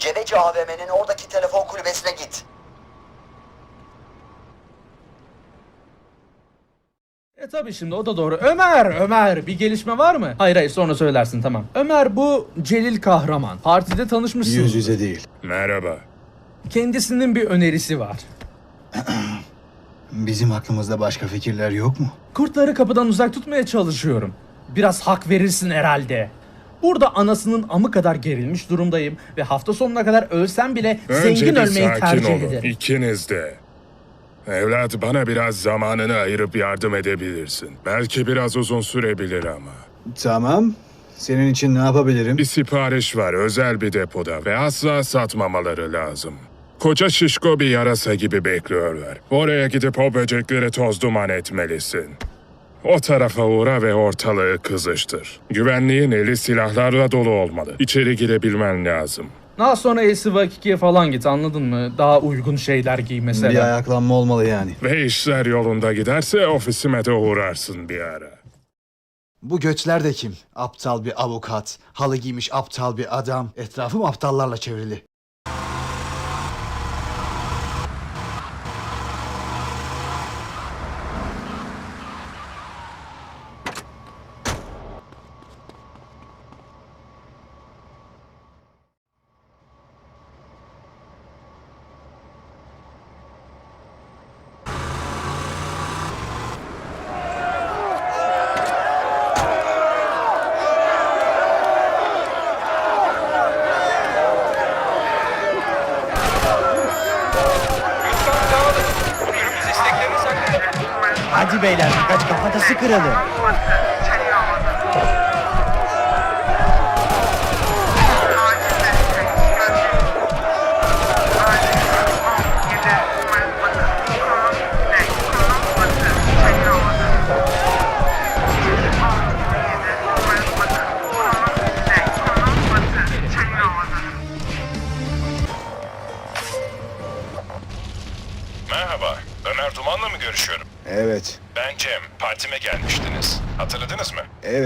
Cebeci AVM'nin oradaki telefon kulübesine git. E tabi şimdi o da doğru. Ömer, Ömer bir gelişme var mı? Hayır hayır sonra söylersin tamam. Ömer bu Celil Kahraman. Partide tanışmışsın. Yüz yüze değil. Merhaba. Kendisinin bir önerisi var. Bizim aklımızda başka fikirler yok mu? Kurtları kapıdan uzak tutmaya çalışıyorum. Biraz hak verirsin herhalde. Burada anasının amı kadar gerilmiş durumdayım ve hafta sonuna kadar ölsem bile Önce zengin bir ölmeyi sakin tercih olun. ederim. İkiniz de. Evlat bana biraz zamanını ayırıp yardım edebilirsin. Belki biraz uzun sürebilir ama. Tamam. Senin için ne yapabilirim? Bir sipariş var özel bir depoda ve asla satmamaları lazım. Koca şişko bir yarasa gibi bekliyorlar. Oraya gidip o böcekleri toz duman etmelisin. O tarafa uğra ve ortalığı kızıştır. Güvenliğin eli silahlarla dolu olmalı. İçeri girebilmen lazım. Daha sonra Elsi falan git anladın mı? Daha uygun şeyler giy mesela. Bir ayaklanma olmalı yani. Ve işler yolunda giderse ofisime de uğrarsın bir ara. Bu göçler de kim? Aptal bir avukat, halı giymiş aptal bir adam. Etrafım aptallarla çevrili. kırıldı.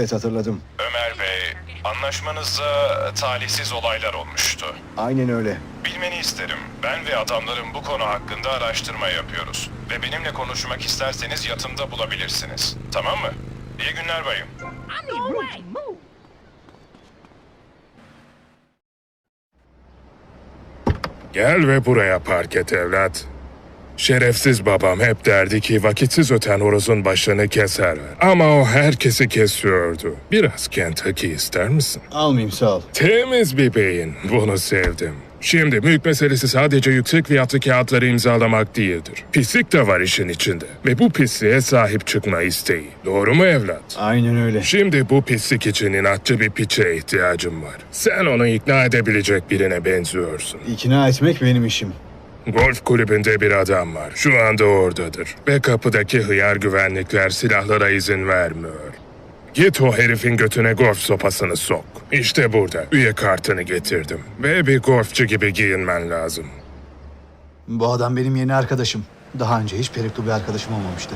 Evet hatırladım. Ömer Bey, anlaşmanızda talihsiz olaylar olmuştu. Aynen öyle. Bilmeni isterim. Ben ve adamlarım bu konu hakkında araştırma yapıyoruz. Ve benimle konuşmak isterseniz yatımda bulabilirsiniz. Tamam mı? İyi günler bayım. Gel ve buraya park et evlat. Şerefsiz babam hep derdi ki vakitsiz öten horozun başını keser. Ama o herkesi kesiyordu. Biraz Kentucky ister misin? Almayayım sağ ol. Temiz bir beyin. Bunu sevdim. Şimdi mülk meselesi sadece yüksek fiyatlı kağıtları imzalamak değildir. Pislik de var işin içinde. Ve bu pisliğe sahip çıkma isteği. Doğru mu evlat? Aynen öyle. Şimdi bu pislik için inatçı bir piçe ihtiyacım var. Sen onu ikna edebilecek birine benziyorsun. İkna etmek benim işim. Golf kulübünde bir adam var. Şu anda oradadır. Ve kapıdaki hıyar güvenlikler silahlara izin vermiyor. Git o herifin götüne golf sopasını sok. İşte burada. Üye kartını getirdim. Ve bir golfçü gibi giyinmen lazım. Bu adam benim yeni arkadaşım. Daha önce hiç peruklu bir arkadaşım olmamıştı.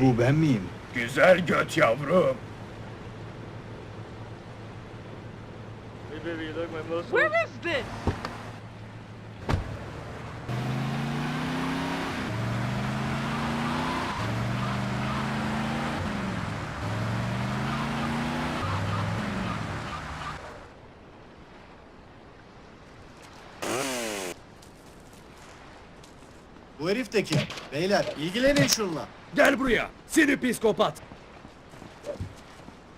Bu ben miyim? Güzel göt yavrum. Where is this? Bu herif de kim? Beyler ilgilenin şunla. Gel buraya seni psikopat.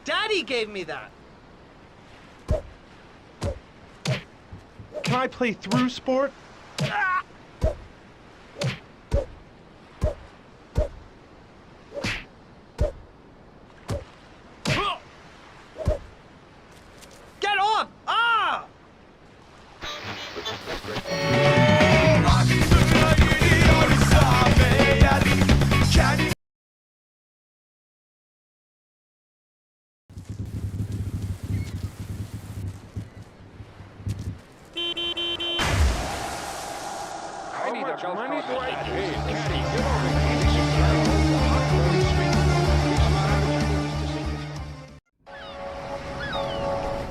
Daddy gave me that. Can I play through sport? Get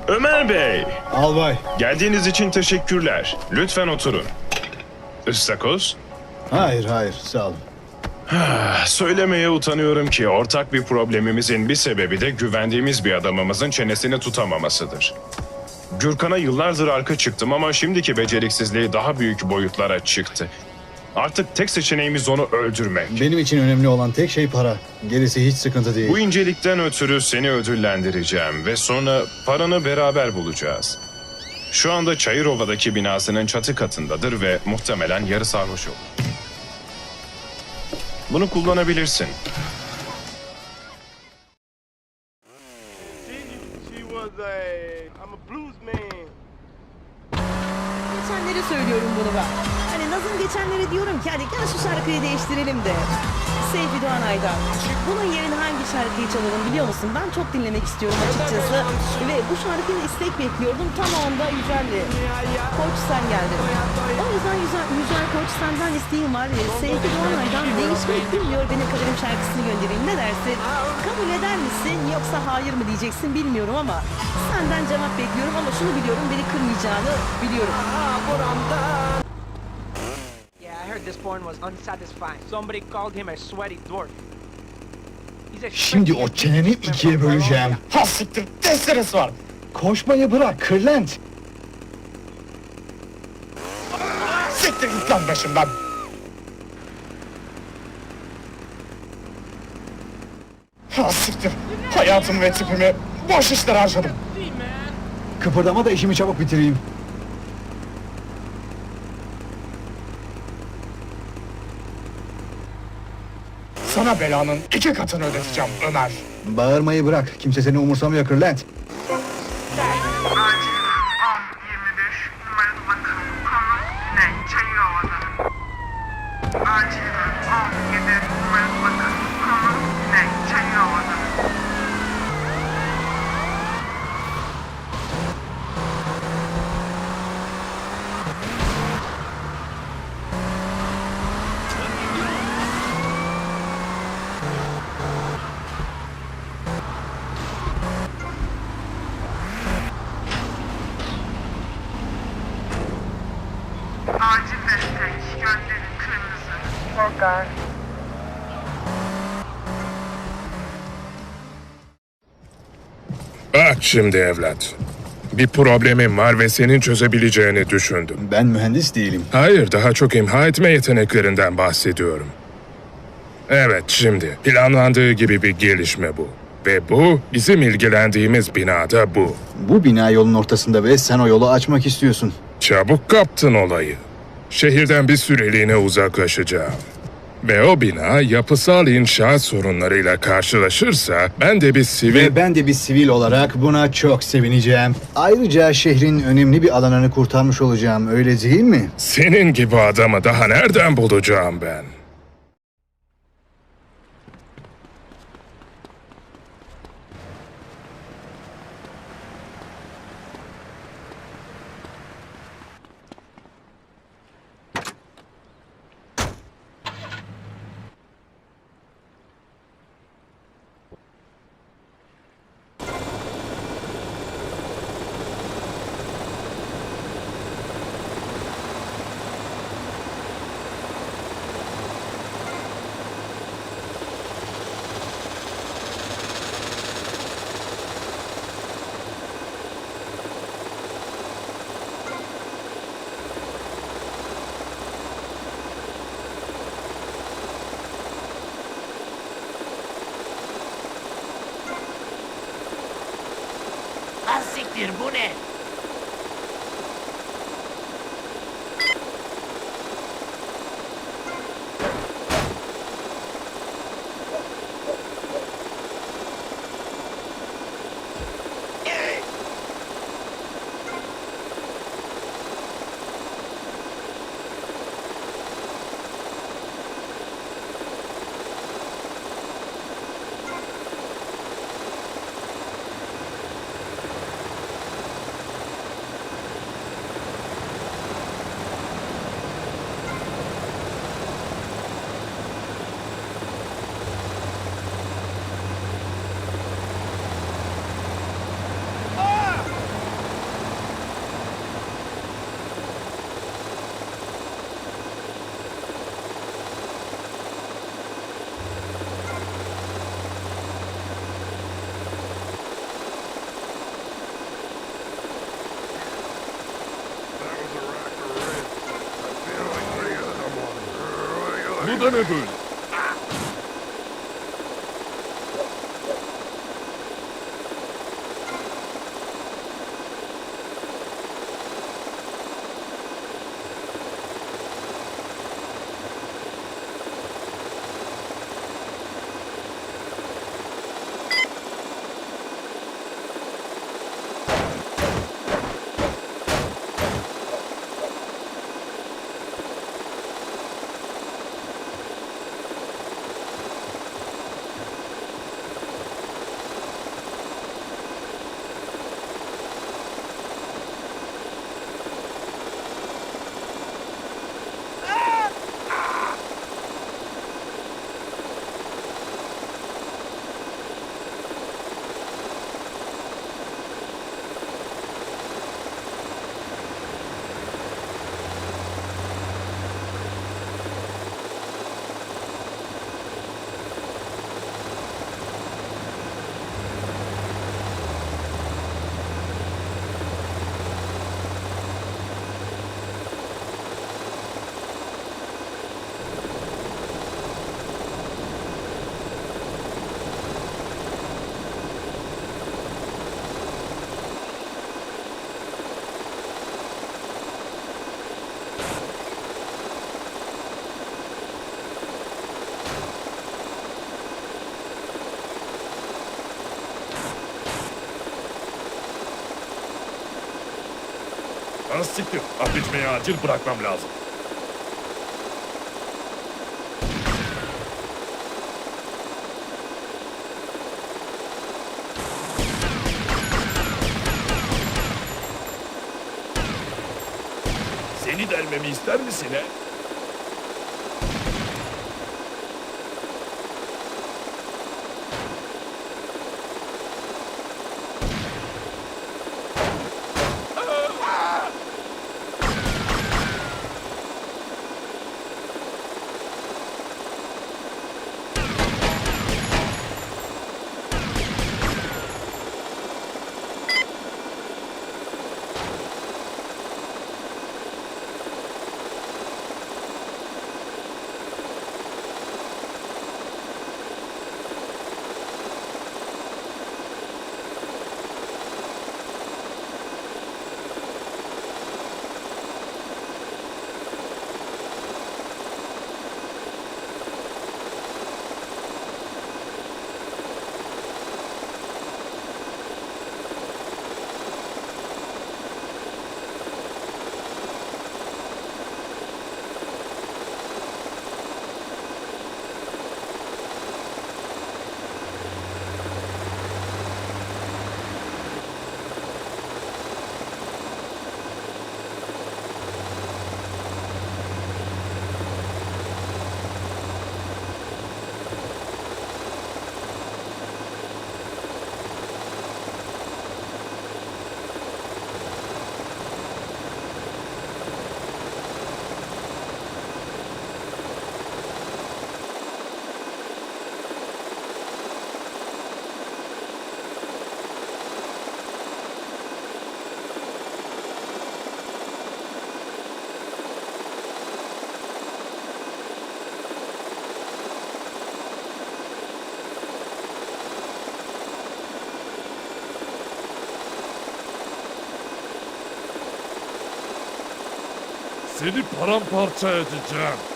Ömer Bey, Albay. geldiğiniz için teşekkürler. Lütfen oturun. Istakoz, Hayır hayır sağ olun. Ah, söylemeye utanıyorum ki ortak bir problemimizin bir sebebi de güvendiğimiz bir adamımızın çenesini tutamamasıdır. Gürkan'a yıllardır arka çıktım ama şimdiki beceriksizliği daha büyük boyutlara çıktı. Artık tek seçeneğimiz onu öldürmek. Benim için önemli olan tek şey para. Gerisi hiç sıkıntı değil. Bu incelikten ötürü seni ödüllendireceğim ve sonra paranı beraber bulacağız. Şu anda Çayırova'daki binasının çatı katındadır ve muhtemelen yarı sarhoş olur. Bunu kullanabilirsin. Geçenleri söylüyorum bunu ben. Nazım geçenleri diyorum ki hani gel şu şarkıyı değiştirelim de. Seyfi Doğan Aydan. Bunun yerine hangi şarkıyı çalalım biliyor musun? Ben çok dinlemek istiyorum açıkçası. Ve bu şarkıyı istek bekliyordum. Tam o anda Yücel'le. Koç sen geldin. O yüzden Yücel, Yücel Koç senden isteğim var. Ee, Seyfi Doğan Aydan değişmek bilmiyor. Benim kaderim şarkısını göndereyim. Ne dersin? Kabul eder misin yoksa hayır mı diyeceksin bilmiyorum ama senden cevap bekliyorum ama şunu biliyorum beni kırmayacağını biliyorum. Heard this porn was unsatisfying. Somebody called him a sweaty dwarf. He's a Şimdi o çeneni ikiye böleceğim. Ha siktir testeresi var. Koşmayı bırak kırlent. Siktir git lan başımdan. Ha siktir. Hayatımı ve tipimi boş işlere harcadım. Kıpırdama da işimi çabuk bitireyim. Sana belanın iki katını ödeteceğim Ömer. Bağırmayı bırak. Kimse seni umursamıyor kırlent. Bak şimdi evlat. Bir problemim var ve senin çözebileceğini düşündüm. Ben mühendis değilim. Hayır, daha çok imha etme yeteneklerinden bahsediyorum. Evet, şimdi planlandığı gibi bir gelişme bu. Ve bu, bizim ilgilendiğimiz binada bu. Bu bina yolun ortasında ve sen o yolu açmak istiyorsun. Çabuk kaptın olayı. Şehirden bir süreliğine uzaklaşacağım. Ve o bina yapısal inşaat sorunlarıyla karşılaşırsa ben de bir sivil... Ve ben de bir sivil olarak buna çok sevineceğim. Ayrıca şehrin önemli bir alanını kurtarmış olacağım öyle değil mi? Senin gibi adamı daha nereden bulacağım ben? Siktir bu ne? Bu da ne böyle? Az siktir. Af içmeyi acil bırakmam lazım. Seni delmemi ister misin he? Seni paramparça edeceğim.